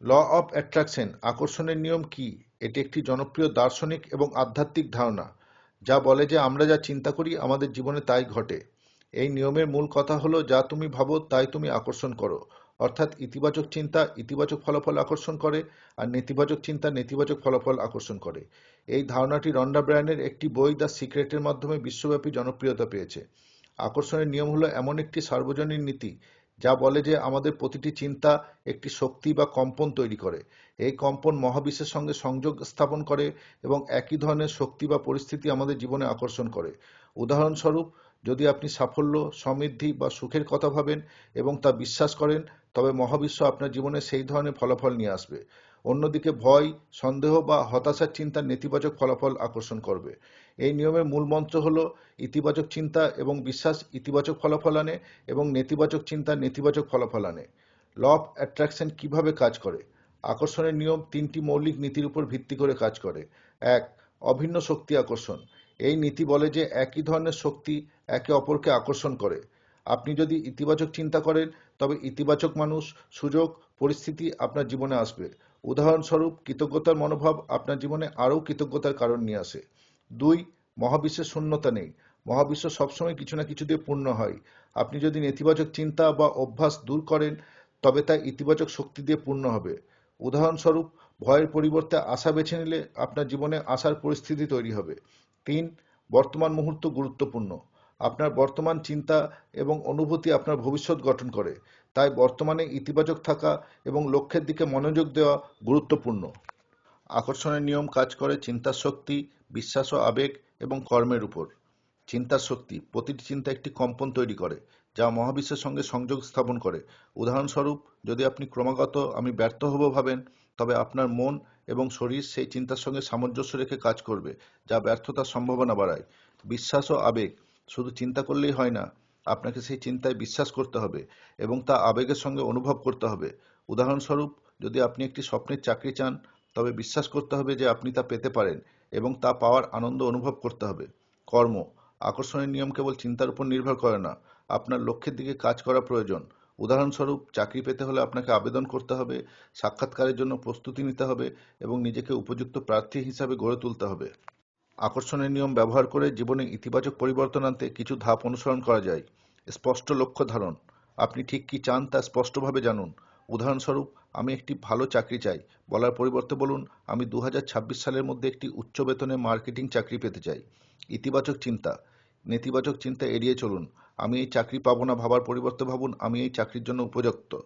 Law of attraction আকর্ষণের নিয়ম কি? এটি একটি জনপ্রিয় দার্শনিক এবং আধ্যাত্মিক ধারণা, যা বলে যে আমরা যা চিন্তা করি আমাদের জীবনে তাই ঘটে। এই নিয়মের মূল কথা হলো, যা তুমি ভাবো তাই তুমি আকর্ষণ করো। অর্থাৎ ইতিবাচক চিন্তা ইতিবাচক ফলাফল আকর্ষণ করে, আর নেতিবাচক চিন্তা নেতিবাচক ফলাফল আকর্ষণ করে। এই ধারণাটি রন্ডা ব্র্যানের একটি বই, দ্য সিক্রেটের মাধ্যমে বিশ্বব্যাপী জনপ্রিয়তা পেয়েছে। আকর্ষণের নিয়ম হলো এমন একটি সার্বজনীন নীতি যা বলে যে আমাদের প্রতিটি চিন্তা একটি শক্তি বা কম্পন তৈরি করে। এই কম্পন মহাবিশ্বের সঙ্গে সংযোগ স্থাপন করে এবং একই ধরনের শক্তি বা পরিস্থিতি আমাদের জীবনে আকর্ষণ করে। উদাহরণস্বরূপ, যদি আপনি সাফল্য, সমৃদ্ধি বা সুখের কথা ভাবেন এবং তা বিশ্বাস করেন, তবে মহাবিশ্ব আপনার জীবনে সেই ধরনের ফলাফল নিয়ে আসবে। অন্যদিকে ভয়, সন্দেহ বা হতাশার চিন্তার নেতিবাচক ফলাফল আকর্ষণ করবে। এই নিয়মের মূল মন্ত্র হল ইতিবাচক চিন্তা এবং বিশ্বাস ইতিবাচক ফলাফল আনে এবং নেতিবাচক চিন্তা নেতিবাচক ফলাফল আনে। ল অফ অ্যাট্রাকশন কীভাবে কাজ করে? আকর্ষণের নিয়ম তিনটি মৌলিক নীতির উপর ভিত্তি করে কাজ করে। এক, অভিন্ন শক্তি আকর্ষণ। এই নীতি বলে যে একই ধরনের শক্তি একে অপরকে আকর্ষণ করে। আপনি যদি ইতিবাচক চিন্তা করেন, তবে ইতিবাচক মানুষ, সুযোগ, পরিস্থিতি আপনার জীবনে আসবে। উদাহরণস্বরূপ, কৃতজ্ঞতার মনোভাব আপনার জীবনে আরও কৃতজ্ঞতার কারণ নিয়ে আসে। দুই, মহাবিশ্বের শূন্যতা নেই। মহাবিশ্ব সবসময় কিছু না কিছু দিয়ে পূর্ণ হয়। আপনি যদি নেতিবাচক চিন্তা বা অভ্যাস দূর করেন, তবে তা ইতিবাচক শক্তি দিয়ে পূর্ণ হবে। উদাহরণস্বরূপ, ভয়ের পরিবর্তে আশা বেছে নিলে আপনার জীবনে আশার পরিস্থিতি তৈরি হবে। তিন, বর্তমান মুহূর্ত গুরুত্বপূর্ণ। আপনার বর্তমান চিন্তা এবং অনুভূতি আপনার ভবিষ্যৎ গঠন করে। তাই বর্তমানে ইতিবাচক থাকা এবং লক্ষ্যের দিকে মনোযোগ দেওয়া গুরুত্বপূর্ণ। আকর্ষণের নিয়ম কাজ করে চিন্তার শক্তি, বিশ্বাস ও আবেগ এবং কর্মের উপর। চিন্তার শক্তি প্রতিটি চিন্তা একটি কম্পন তৈরি করে, যা মহাবিশ্বের সঙ্গে সংযোগ স্থাপন করে। উদাহরণস্বরূপ, যদি আপনি ক্রমাগত আমি ব্যর্থ হব ভাবেন, তবে আপনার মন এবং শরীর সেই চিন্তার সঙ্গে সামঞ্জস্য রেখে কাজ করবে, যা ব্যর্থতার সম্ভাবনা বাড়ায়। বিশ্বাস ও আবেগ শুধু চিন্তা করলেই হয় না, আপনাকে সেই চিন্তায় বিশ্বাস করতে হবে এবং তা আবেগের সঙ্গে অনুভব করতে হবে। উদাহরণস্বরূপ, যদি আপনি একটি স্বপ্নের চাকরি চান, তবে বিশ্বাস করতে হবে যে আপনি তা পেতে পারেন এবং তা পাওয়ার আনন্দ অনুভব করতে হবে। কর্ম, আকর্ষণের নিয়ম কেবল চিন্তার উপর নির্ভর করে না, আপনার লক্ষ্যের দিকে কাজ করা প্রয়োজন। উদাহরণস্বরূপ, চাকরি পেতে হলে আপনাকে আবেদন করতে হবে, সাক্ষাৎকারের জন্য প্রস্তুতি নিতে হবে এবং নিজেকে উপযুক্ত প্রার্থী হিসাবে গড়ে তুলতে হবে। আকর্ষণের নিয়ম ব্যবহার করে জীবনে ইতিবাচক পরিবর্তন আনতে কিছু ধাপ অনুসরণ করা যায়। স্পষ্ট লক্ষ্য ধারণ। আপনি ঠিক কি চান তা স্পষ্টভাবে জানুন। উদাহরণস্বরূপ, আমি একটি ভালো চাকরি চাই। বলার পরিবর্তে বলুন, আমি দু হাজার ছাব্বিশ সালের মধ্যে একটি উচ্চ বেতনে মার্কেটিং চাকরি পেতে চাই। ইতিবাচক চিন্তা। নেতিবাচক চিন্তা এড়িয়ে চলুন। আমি এই চাকরি পাবো না ভাবার পরিবর্তে ভাবুন, আমি এই চাকরির জন্য উপযুক্ত।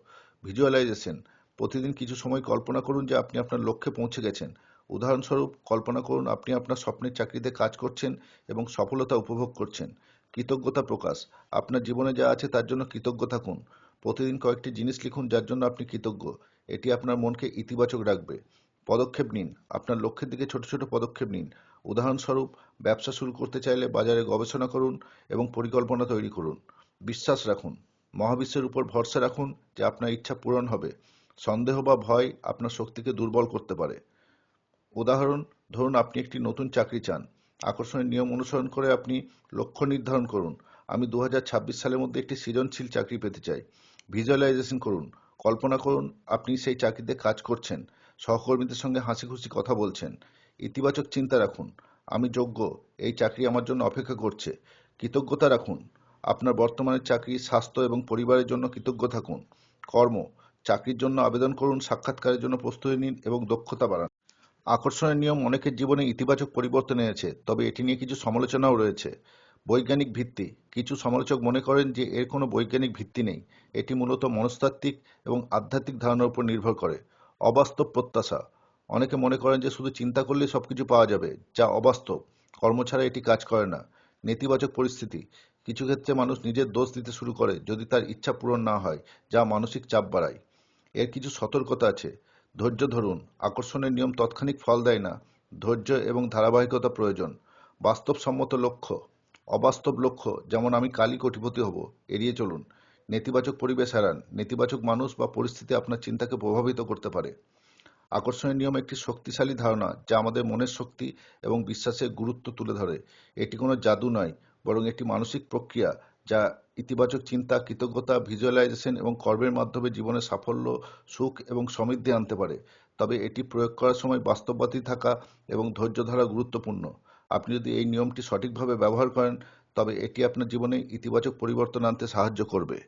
ভিজুয়ালাইজেশন। প্রতিদিন কিছু সময় কল্পনা করুন যে আপনি আপনার লক্ষ্যে পৌঁছে গেছেন। উদাহরণস্বরূপ, কল্পনা করুন আপনি আপনার স্বপ্নের চাকরিতে কাজ করছেন এবং সফলতা উপভোগ করছেন। কৃতজ্ঞতা প্রকাশ। আপনার জীবনে যা আছে তার জন্য কৃতজ্ঞ থাকুন প্রতিদিন কয়েকটি জিনিস লিখুন যার জন্য আপনি কৃতজ্ঞ। এটি আপনার মনকে ইতিবাচক রাখবে। পদক্ষেপ নিন। আপনার লক্ষ্যের দিকে ছোট ছোট পদক্ষেপ নিন। উদাহরণস্বরূপ, ব্যবসা শুরু করতে চাইলে বাজারে গবেষণা করুন এবং পরিকল্পনা তৈরি করুন। বিশ্বাস রাখুন। মহাবিশ্বের উপর ভরসা রাখুন যে আপনার ইচ্ছা পূরণ হবে। সন্দেহ বা ভয় আপনার শক্তিকে দুর্বল করতে পারে। উদাহরণ, ধরুন আপনি একটি নতুন চাকরি চান। আকর্ষণের নিয়ম অনুসরণ করে আপনি লক্ষ্য নির্ধারণ করুন। আমি দু হাজার ছাব্বিশ সালের মধ্যে একটি সৃজনশীল চাকরি পেতে চাই। ভিজুয়ালাইজেশন করুন। কল্পনা করুন, আপনি সেই চাকরিতে কাজ করছেন। সহকর্মীদের সঙ্গে হাসি খুশি কথা বলছেন। ইতিবাচক চিন্তা রাখুন। আমি যোগ্য। এই চাকরি আমার জন্য অপেক্ষা করছে। কৃতজ্ঞতা রাখুন। আপনার বর্তমানের চাকরি স্বাস্থ্য এবং পরিবারের জন্য কৃতজ্ঞ থাকুন। কর্ম। চাকরির জন্য আবেদন করুন, সাক্ষাৎকারের জন্য প্রস্তুতি নিন এবং দক্ষতা বাড়ান। আকর্ষণের নিয়ম অনেকের জীবনে ইতিবাচক পরিবর্তন এনেছে, তবে এটি নিয়ে কিছু সমালোচনাও রয়েছে। বৈজ্ঞানিক ভিত্তি। কিছু সমালোচক মনে করেন যে এর কোনো বৈজ্ঞানিক ভিত্তি নেই। এটি মূলত মনস্তাত্ত্বিক এবং আধ্যাত্মিক ধারণার উপর নির্ভর করে। অবাস্তব প্রত্যাশা। অনেকে মনে করেন যে শুধু চিন্তা করলেই সবকিছু পাওয়া যাবে, যা অবাস্তব। কর্ম ছাড়া এটি কাজ করে না। নেতিবাচক পরিস্থিতি। কিছু ক্ষেত্রে মানুষ নিজের দোষ দিতে শুরু করে যদি তার ইচ্ছা পূরণ না হয়, যা মানসিক চাপ বাড়ায়। এর কিছু সতর্কতা আছে। ধৈর্য ধরুন, আকর্ষণের নিয়ম তৎক্ষণিক ফল দেয় না, ধৈর্য এবং ধারাবাহিকতা প্রয়োজন, বাস্তবসম্মত লক্ষ্য, অবাস্তব লক্ষ্য, যেমন আমি কালই কোটিপতি হব, এড়িয়ে চলুন, নেতিবাচক পরিবেশ হারান নেতিবাচক মানুষ বা পরিস্থিতি আপনার চিন্তাকে প্রভাবিত করতে পারে। আকর্ষণের নিয়ম একটি শক্তিশালী ধারণা, যা আমাদের মনের শক্তি এবং বিশ্বাসের গুরুত্ব তুলে ধরে, এটি কোনো জাদু নয়, বরং একটি মানসিক প্রক্রিয়া যা ইতিবাচক চিন্তা, কৃতজ্ঞতা ভিজুয়ালাইজেশন এবং কর্মের মাধ্যমে জীবনে সাফল্য, সুখ এবং সমৃদ্ধি আনতে পারে। তবে এটি প্রয়োগ করার সময় বাস্তববাদী থাকা এবং ধৈর্য ধরা গুরুত্বপূর্ণ। আপনি যদি এই নিয়মটি সঠিকভাবে ব্যবহার করেন, তবে এটি আপনার জীবনে ইতিবাচক পরিবর্তন আনতে সাহায্য করবে।